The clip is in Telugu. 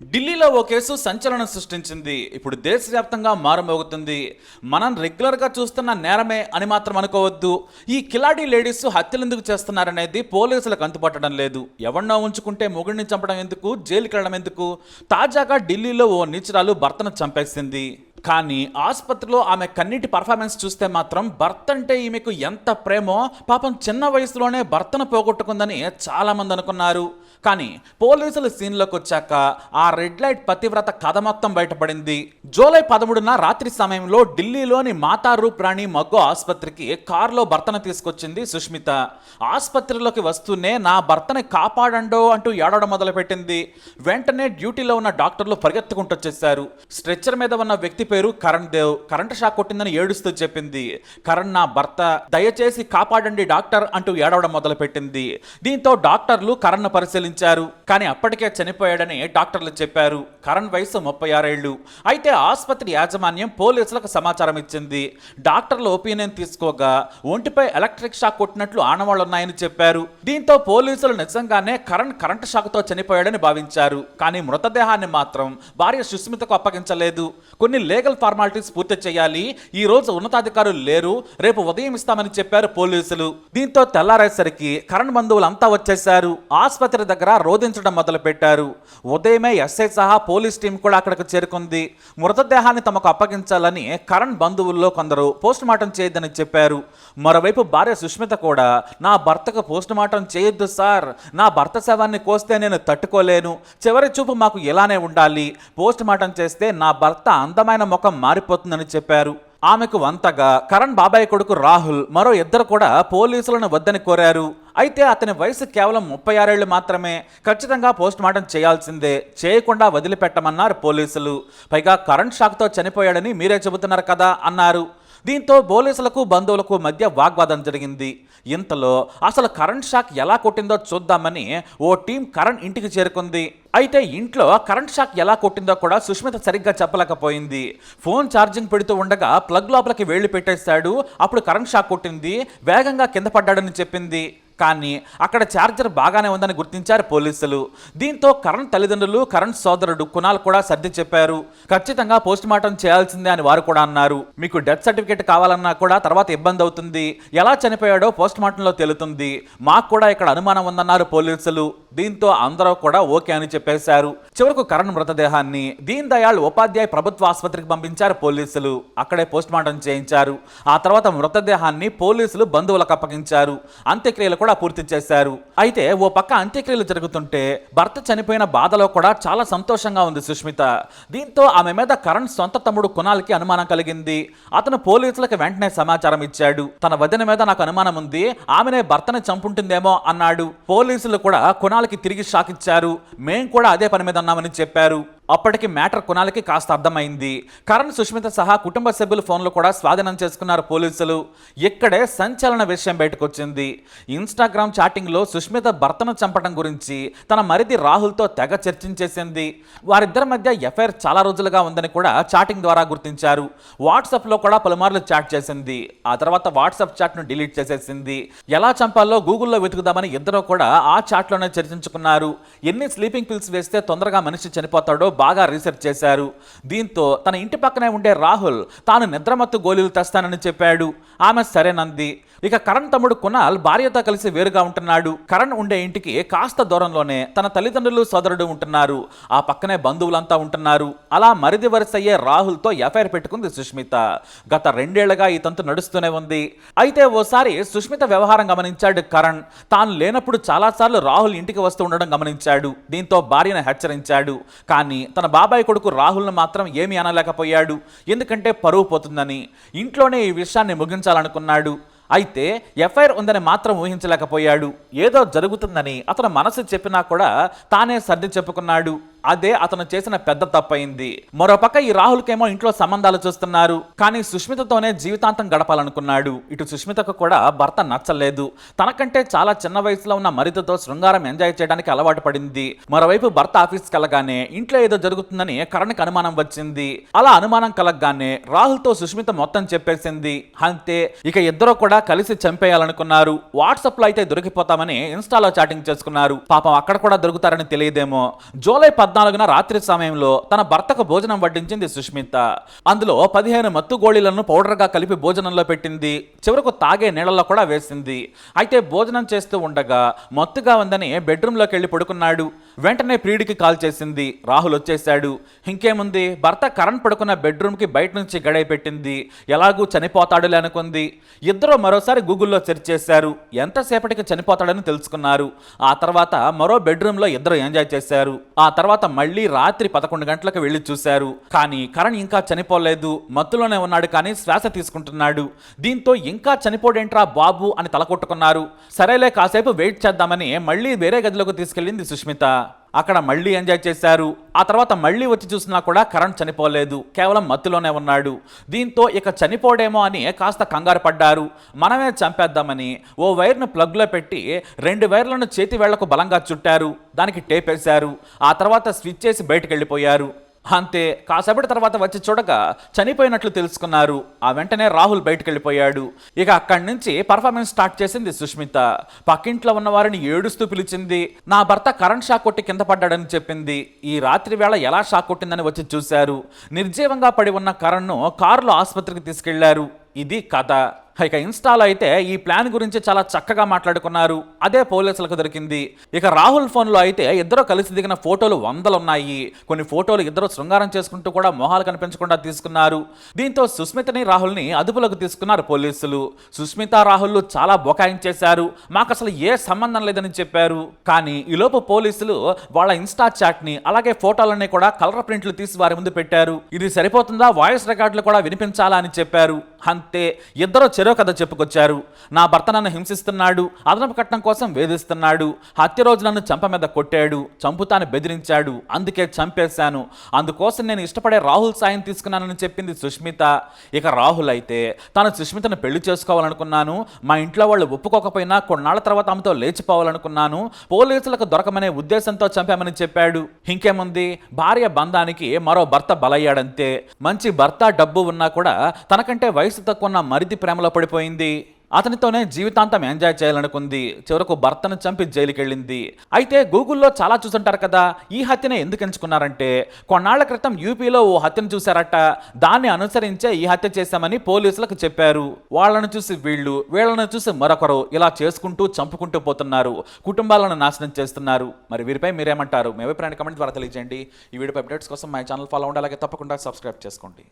ఢిల్లీలో ఓ కేసు సంచలనం సృష్టించింది. ఇప్పుడు దేశవ్యాప్తంగా మారుమోగుతుంది. మనం రెగ్యులర్గా చూస్తున్న నేరమే అని మాత్రం అనుకోవద్దు. ఈ కిలాడీ లేడీస్ హత్యలు ఎందుకు చేస్తున్నారనేది పోలీసులకు అంతుపట్టడం లేదు. ఎవరినో ఉంచుకుంటే మొగుడిని చంపడం ఎందుకు? జైలుకి వెళ్ళడం ఎందుకు? తాజాగా ఢిల్లీలో ఓ నిచురాలు భర్తను చంపేసింది. కానీ ఆసుపత్రిలో ఆమె కన్నీటి పర్ఫార్మెన్స్ చూస్తే మాత్రం భర్త అంటే ఈమెకు ఎంత ప్రేమో? పాపం చిన్న వయసులోనే భర్తను పోగొట్టుకుందని చాలామంది అనుకున్నారు. కానీ పోలీసులు సీన్లోకి వచ్చాక ఆ రెడ్ లైట్ పతివ్రత కథ మొత్తం బయటపడింది. జూలై పదమూడున రాత్రి సమయంలో ఢిల్లీలోని మాతా రూప్ రాణి మగ్గు ఆసుపత్రికి కారులో భర్తను తీసుకొచ్చింది సుష్మిత. ఆసుపత్రిలోకి వస్తూనే నా భర్తని కాపాడండో అంటూ ఏడవడం మొదలుపెట్టింది. వెంటనే డ్యూటీలో ఉన్న డాక్టర్లు పరిగెత్తుకుంటొచ్చేశారు స్ట్రెచ్చర్ మీద ఉన్న వ్యక్తి పేరు కరణ్ దేవ్. కరెంట్ షాక్ కొట్టిందని ఏడుస్తూ చెప్పింది. కరణ్ నా భర్త దయచేసి కాపాడండి డాక్టర్ అంటూ ఏడవడం మొదలుపెట్టింది. దీంతో డాక్టర్లు కరణ్ను పరిశీలించారు. కానీ అప్పటికే చనిపోయాడని డాక్టర్లు చెప్పారు. కరణ్ వయసు ముప్పై ఆరేళ్ళు అయితే ఆసుపత్రి యాజమాన్యం పోలీసులకు సమాచారం ఇచ్చింది. డాక్టర్ల ఒపీనియన్ తీసుకోగా ఒంటిపై ఎలక్ట్రిక్ షాక్ కొట్టినట్లు ఆనవాళ్ళు ఉన్నాయని చెప్పారు. దీంతో పోలీసులు నిజంగానే కరణ్ కరెంటు షాక్తో చనిపోయాడని భావించారు. కానీ మృతదేహాన్ని మాత్రం భార్య సుస్మితకు అప్పగించలేదు. కొన్ని లీగల్ ఫార్మాలిటీస్ పూర్తి చేయాలి. ఈ రోజు ఉన్నతాధికారులు లేరు. రేపు ఉదయం ఇస్తామని చెప్పారు పోలీసులు. దీంతో తెల్లారేసరికి కరణ్ బంధువులంతా వచ్చేశారు. ఆసుపత్రి దగ్గర దగ్గర రోధించడం మొదలుపెట్టారు. ఉదయమే ఎస్ఐ సహా పోలీస్ టీం కూడా అక్కడికి చేరుకుంది. మృతదేహాన్ని తమకు అప్పగించాలని కరణ్ బంధువుల్లో కొందరు పోస్ట్ మార్టం చేయొద్దని చెప్పారు. మరోవైపు భార్య సుష్మిత కూడా నా భర్తకు పోస్ట్ మార్టం చేయొద్దు సార్. నా భర్త శవాన్ని కోస్తే నేను తట్టుకోలేను. చివరి చూపు మాకు ఇలానే ఉండాలి. పోస్ట్ మార్టం చేస్తే నా భర్త అందమైన ముఖం మారిపోతుందని చెప్పారు. ఆమెకు వంతగా కరణ్ బాబాయ్ కొడుకు రాహుల్ మరో ఇద్దరు కూడా పోలీసులను వద్దని కోరారు. అయితే అతని వయసు కేవలం ముప్పై ఆరేళ్ళు మాత్రమే. ఖచ్చితంగా పోస్ట్ మార్టం చేయాల్సిందే. చేయకుండా వదిలిపెట్టమన్నారు పోలీసులు. పైగా కరెంట్ షాక్తో చనిపోయాడని మీరే చెబుతున్నారు కదా అన్నారు. దీంతో పోలీసులకు బంధువులకు మధ్య వాగ్వాదం జరిగింది. ఇంతలో అసలు కరెంట్ షాక్ ఎలా కొట్టిందో చూద్దామని ఓ టీం కరణ్ ఇంటికి చేరుకుంది. అయితే ఇంట్లో కరెంట్ షాక్ ఎలా కొట్టిందో కూడా సుష్మిత సరిగ్గా చెప్పలేకపోయింది. ఫోన్ ఛార్జింగ్ పెడుతూ ఉండగా ప్లగ్ లోపలికి వేళ్ళు పెట్టేశాడు. అప్పుడు కరెంట్ షాక్ కొట్టింది. వేగంగా కింద పడ్డాడని చెప్పింది. కానీ అక్కడ ఛార్జర్ బాగానే ఉందని గుర్తించారు పోలీసులు. దీంతో కరణ్ తల్లిదండ్రులు కరణ్ సోదరుడు కునాల్ కూడా సర్ది చెప్పారు. ఖచ్చితంగా పోస్ట్ మార్టం చేయాల్సిందే అని వారు కూడా అన్నారు. మీకు డెత్ సర్టిఫికేట్ కావాలన్నా కూడా తర్వాత ఇబ్బంది అవుతుంది. ఎలా చనిపోయాడో పోస్ట్ మార్టంలో తెలుతుంది. మాకు కూడా ఇక్కడ అనుమానం ఉందన్నారు పోలీసులు. దీంతో అందరూ కూడా ఓకే అని చెప్పేశారు. చివరకు కరణ్ మృతదేహాన్ని దీన్ దయాళ్ ఉపాధ్యాయ ప్రభుత్వ ఆసుపత్రికి పంపించారు పోలీసులు. అక్కడే పోస్ట్ మార్టం చేయించారు. ఆ తర్వాత మృతదేహాన్ని పోలీసులు బంధువులకు అప్పగించారు. అంత్యక్రియలు కూడా పూర్తి చేశారు. అయితే ఓ పక్క అంత్యక్రియలు జరుగుతుంటే భర్త చనిపోయిన బాధలో కూడా చాలా సంతోషంగా ఉంది సుష్మిత. దీంతో ఆమె మీద కరణ్ సొంత తమ్ముడు కునాల్కి అనుమానం కలిగింది. అతను పోలీసులకు వెంటనే సమాచారం ఇచ్చాడు. తన వదిన మీద నాకు అనుమానం ఉంది. ఆమెనే భర్తని చంపుంటుందేమో అన్నాడు. పోలీసులు కూడా కునాల్కి తిరిగి షాక్ ఇచ్చారు. మేం కూడా అదే పని మీద ఉన్నామని చెప్పారు. అప్పటికి మ్యాటర్ కునాలకి కాస్త అర్థమైంది. కరణ్ సుష్మిత సహా కుటుంబ సభ్యుల ఫోన్లు కూడా స్వాధీనం చేసుకున్నారు పోలీసులు. ఇక్కడే సంచలన విషయం బయటకొచ్చింది. ఇన్స్టా ఇన్స్టాగ్రామ్ చాటింగ్లో సుష్మిత భర్తను చంపడం గురించి తన మరిది రాహుల్తో తెగ చర్చించేసింది. వారిద్దరి మధ్య ఎఫ్ఐఆర్ చాలా రోజులుగా ఉందని కూడా చాటింగ్ ద్వారా గుర్తించారు. వాట్సాప్లో కూడా పలుమార్లు చాట్ చేసింది. ఆ తర్వాత వాట్సాప్ చాట్ను డిలీట్ చేసేసింది. ఎలా చంపాలో గూగుల్లో వెతుకుదామని ఇద్దరు కూడా ఆ చాట్లోనే చర్చించుకున్నారు. ఎన్ని స్లీపింగ్ పిల్స్ వేస్తే తొందరగా మనిషి చనిపోతాడో బాగా రీసెర్చ్ చేశారు. దీంతో తన ఇంటి పక్కనే ఉండే రాహుల్ తాను నిద్రమత్తు గోళీలు తెస్తానని చెప్పాడు. ఆమె సరేనంది. ఇక కరణ్ తమ్ముడు కునాల్ భార్యతో కలిసి వేరుగా ఉంటున్నాడు. కరణ్ ఉండే ఇంటికి కాస్త దూరంలోనే తన తల్లిదండ్రులు సోదరుడు ఉంటున్నారు. ఆ పక్కనే బంధువులంతా ఉంటున్నారు. అలా మరిది వరుస అయ్యే రాహుల్తో ఎఫ్ఐఆర్ పెట్టుకుంది సుష్మిత. గత రెండేళ్ళుగా ఈ తంతు నడుస్తూనే ఉంది. అయితే ఓసారి సుష్మిత వ్యవహారం గమనించాడు కరణ్. తాను లేనప్పుడు చాలాసార్లు రాహుల్ ఇంటికి వస్తూ ఉండడం గమనించాడు. దీంతో భార్యను హెచ్చరించాడు. కానీ తన బాబాయ్ కొడుకు రాహుల్ను మాత్రం ఏమీ అనలేకపోయాడు. ఎందుకంటే పరువు పోతుందని. ఇంట్లోనే ఈ విషయాన్ని ముగించాలనుకున్నాడు. అయితే ఎఫ్ఐఆర్ ఉందని మాత్రం ఊహించలేకపోయాడు. ఏదో జరుగుతుందని అతను మనసు చెప్పినా కూడా తానే సర్ది చెప్పుకున్నాడు. అదే అతను చేసిన పెద్ద తప్పయింది. మరోపక్క ఈ రాహుల్కేమో ఇంట్లో సంబంధాలు చూస్తున్నారు. కానీ సుష్మితతోనే జీవితాంతం గడపాలనుకున్నాడు. ఇటు సుష్మితకు కూడా భర్త నచ్చలేదు. తనకంటే చాలా చిన్న వయసులో ఉన్న మరిదతో శృంగారం ఎంజాయ్ చేయడానికి అలవాటు పడింది. మరోవైపు భర్త ఆఫీస్కి వెళ్ళగానే ఇంట్లో ఏదో జరుగుతుందని కరణ్కి అనుమానం వచ్చింది. అలా అనుమానం కలగగానే రాహుల్తో సుష్మిత మొత్తం చెప్పేసింది. అంతే ఇక ఇద్దరు కూడా కలిసి చంపేయాలనుకున్నారు. వాట్సాప్లో అయితే దొరికిపోతామని ఇన్స్టాలో చాటింగ్ చేసుకున్నారు. పాపం అక్కడ కూడా దొరుకుతారని తెలియదేమో. జూలై పద్నాలుగున రాత్రి సమయంలో తన భర్తకు భోజనం వడ్డించింది సుష్మిత. అందులో పదిహేను మత్తు గోళీలను పౌడర్గా కలిపి భోజనంలో పెట్టింది. చివరకు తాగే నీళ్ళలో కూడా వేసింది. అయితే భోజనం చేస్తూ ఉండగా మత్తుగా ఉందని బెడ్రూమ్లోకి వెళ్ళి పడుకున్నాడు. వెంటనే ప్రియుడికి కాల్ చేసింది. రాహుల్ వచ్చేశాడు. ఇంకేముంది? భర్త కరణ్ పడుకున్న బెడ్రూమ్కి బయట నుంచి గడై పెట్టింది. ఎలాగూ చనిపోతాడులే అనుకుంది. ఇద్దరు మరోసారి గూగుల్లో సెర్చ్ చేశారు. ఎంతసేపటికి చనిపోతాడని తెలుసుకున్నారు. ఆ తర్వాత మరో బెడ్రూమ్లో ఇద్దరు ఎంజాయ్ చేశారు. ఆ తర్వాత మళ్ళీ రాత్రి పదకొండు గంటలకు వెళ్ళి చూశారు. కానీ కరణ్ ఇంకా చనిపోలేదు. మత్తులోనే ఉన్నాడు కానీ శ్వాస తీసుకుంటున్నాడు. దీంతో ఇంకా చనిపోడేంట్రా బాబు అని తలకొట్టుకున్నారు. సరేలే కాసేపు వెయిట్ చేద్దామని మళ్ళీ వేరే గదిలోకి తీసుకెళ్ళింది సుష్మిత. అక్కడ మళ్ళీ ఎంజాయ్ చేశారు. ఆ తర్వాత మళ్ళీ వచ్చి చూసినా కూడా కరణ్ చనిపోలేదు. కేవలం మత్తులోనే ఉన్నాడు. దీంతో ఇక చనిపోడేమో అని కాస్త కంగారు పడ్డారు. మనమే చంపేద్దామని ఓ వైర్ను ప్లగ్లో పెట్టి రెండు వైర్లను చేతి వేళ్ళకు బలంగా చుట్టారు. దానికి టేప్ వేశారు ఆ తర్వాత స్విచ్ చేసి బయటకు వెళ్ళిపోయారు. అంతే. కాసేపటి తర్వాత వచ్చి చూడగా చనిపోయినట్లు తెలుసుకున్నారు. ఆ వెంటనే రాహుల్ బయటకు వెళ్ళిపోయాడు ఇక అక్కడి నుంచి పర్ఫార్మెన్స్ స్టార్ట్ చేసింది సుష్మిత. పక్కింట్లో ఉన్న వారిని ఏడుస్తూ పిలిచింది నా భర్త కరెంట్ షాక్ కొట్టి కింద పడ్డాడని చెప్పింది. ఈ రాత్రి వేళ ఎలా షాక్ కొట్టిందని వచ్చి చూశారు. నిర్జీవంగా పడి ఉన్న కరణ్ను కారులో ఆసుపత్రికి తీసుకెళ్ళారు. ఇది కథ. ఇక ఇన్స్టాలో అయితే ఈ ప్లాన్ గురించి చాలా చక్కగా మాట్లాడుకున్నారు. అదే పోలీసులకు దొరికింది. ఇక రాహుల్ ఫోన్లో అయితే ఇద్దరు కలిసి దిగిన ఫోటోలు వందలు ఉన్నాయి కొన్ని ఫోటోలు ఇద్దరు శృంగారం చేసుకుంటూ కూడా మొహాలు కనిపించకుండా తీసుకున్నారు. దీంతో సుస్మితని రాహుల్ని అదుపులోకి తీసుకున్నారు పోలీసులు. సుస్మిత రాహుల్ చాలా బొకాయించేశారు మాకు అసలు ఏ సంబంధం లేదని చెప్పారు. కానీ ఈలోపు పోలీసులు వాళ్ళ ఇన్స్టా చాట్ని అలాగే ఫోటోలన్నీ కూడా కలర్ ప్రింట్లు తీసి వారి ముందు పెట్టారు. ఇది సరిపోతుందా? వాయిస్ రికార్డులు కూడా వినిపించాలా అని చెప్పారు. అంతే ఇద్దరు చెరో కథ చెప్పుకొచ్చారు. నా భర్త నన్ను హింసిస్తున్నాడు అదనపు కట్నం కోసం వేధిస్తున్నాడు హత్య రోజు నన్ను చంప మీద కొట్టాడు చంపుతాను బెదిరించాడు అందుకే చంపేశాను. అందుకోసం నేను ఇష్టపడే రాహుల్ సాయం తీసుకున్నానని చెప్పింది సుష్మిత. ఇక రాహుల్ అయితే తాను సుష్మితను పెళ్ళి చేసుకోవాలనుకున్నాను మా ఇంట్లో వాళ్ళు ఒప్పుకోకపోయినా కొన్నాళ్ళ తర్వాత ఆమెతో లేచిపోవాలనుకున్నాను పోలీసులకు దొరకమనే ఉద్దేశంతో చంపామని చెప్పాడు. ఇంకేముంది? భార్య బంధానికి మరో భర్త బలయ్యాడంతే. మంచి భర్త డబ్బు ఉన్నా కూడా తనకంటే వయసు తక్కువ ఉన్న మరిది ప్రేమలో పడిపోయింది. అతనితోనే జీవితాంతం ఎంజాయ్ చేయాలనుకుంది. చివరకు భర్తను చంపి జైలుకి వెళ్ళింది అయితే గూగుల్లో చాలా చూసుంటారు కదా ఈ హత్యను ఎందుకు ఎంచుకున్నారంటే కొన్నాళ్ళ క్రితం యూపీలో ఓ హత్యను చూశారట. దాన్ని అనుసరించే ఈ హత్య చేశామని పోలీసులకు చెప్పారు. వాళ్ళను చూసి వీళ్ళు వీళ్ళను చూసి మరొకరు ఇలా చేసుకుంటూ చంపుకుంటూ పోతున్నారు. కుటుంబాలను నాశనం చేస్తున్నారు. మరి వీరిపై మీరేమంటారు? మీ అభిప్రాయాన్ని కమెంట్ ద్వారా తెలియజేయండి. ఈ వీడియో అప్డేట్స్ కోసం మా ఛానల్ ఫాలో అవ్వండి. అలాగే తప్పకుండా సబ్స్క్రైబ్ చేసుకోండి.